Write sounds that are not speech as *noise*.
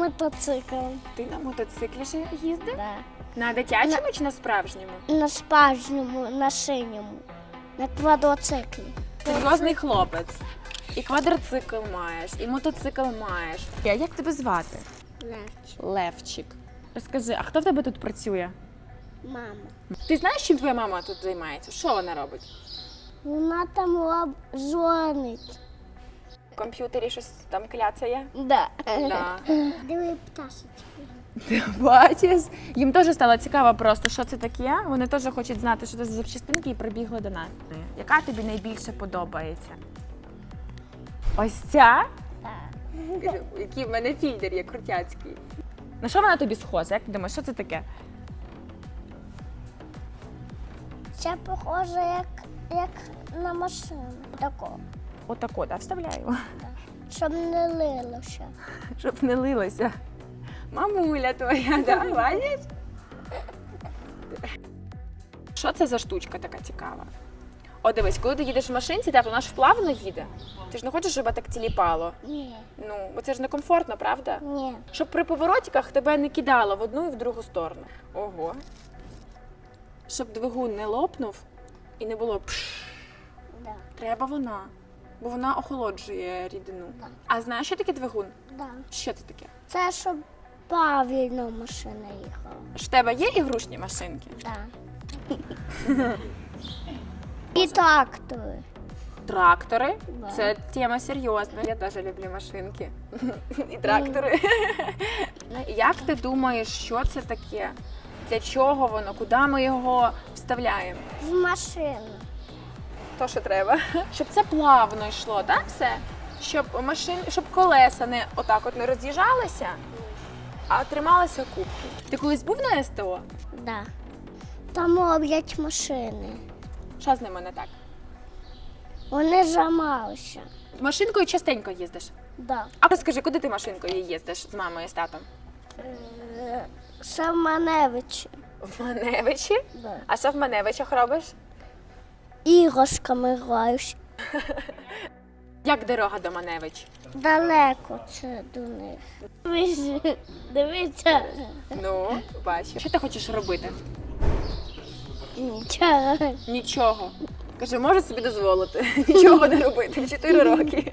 Мотоцикл. Ти на мотоциклі ж їздив? Да. На дитячому чи на справжньому? На справжньому, на синьому, на квадроциклі. Серйозний хлопець. І квадроцикл маєш, і мотоцикл маєш. А як тебе звати? Левчик. Левчик. Розкажи, а хто в тебе тут працює? Мама. Ти знаєш, чим твоя мама тут займається? Що вона робить? Вона там роб... дзвонить. В комп'ютері щось там кляцає? Да. Да. Диви пташечки. Ти бачиш? Їм теж стало цікаво просто, що це таке. Вони теж хочуть знати, що це за запчастинки і прибігли до нас. Яка тобі найбільше подобається? Ось ця? Який в мене фільдер є крутяцький. На що вона тобі схожа? Як ти думаєш, що це таке? Це похоже як, як на машину. Тако. Отако, да, вставляю. Щоб не лилося. Щоб не лилося. Мамуля твоя, да, бачиш? Що це за штучка така цікава? О, дивись, коли ти їдеш в машинці, так, вона ж вплавно їде. Ти ж не хочеш, щоб так тіліпало. Ні. Ну, бо це ж некомфортно, правда? Ні. Щоб при поворотиках тебе не кидало в одну і в другу сторону. Ого. Щоб двигун не лопнув і не було пш, Да. треба вона. Бо вона охолоджує рідину. А знаєш, що таке двигун? Да. Що це таке? Це щоб правильно машина їхала. Ж в тебе є ігрушні машинки? Да. *laughs* І трактори. Трактори. Да. Це тема серйозна. Я теж люблю машинки. *laughs* І трактори. *laughs* Як ти думаєш, що це таке? Для чого воно? Куди ми його вставляємо? В машину. То, що треба. Щоб це плавно йшло, так все? Щоб машин, щоб колеса не отак от не роз'їжджалися, а трималися кубки. Ти колись був на СТО? Да. Там роблять машини. Що з ними не так? Вони зламалися. Машинкою частенько їздиш. Да. А розкажи, куди ти машинкою їздиш з мамою і з татом? Е, Саманевичі. В Маневичі? Да. А що в Маневичах робиш? Іграшками граюсь. Як дорога до Маневич? Далеко це до них. Дивись- Дивіться. Ну, бачу. Що ти хочеш робити? Нічого. Нічого. Каже, можу собі дозволити. *laughs* Нічого не робити. Чотири роки.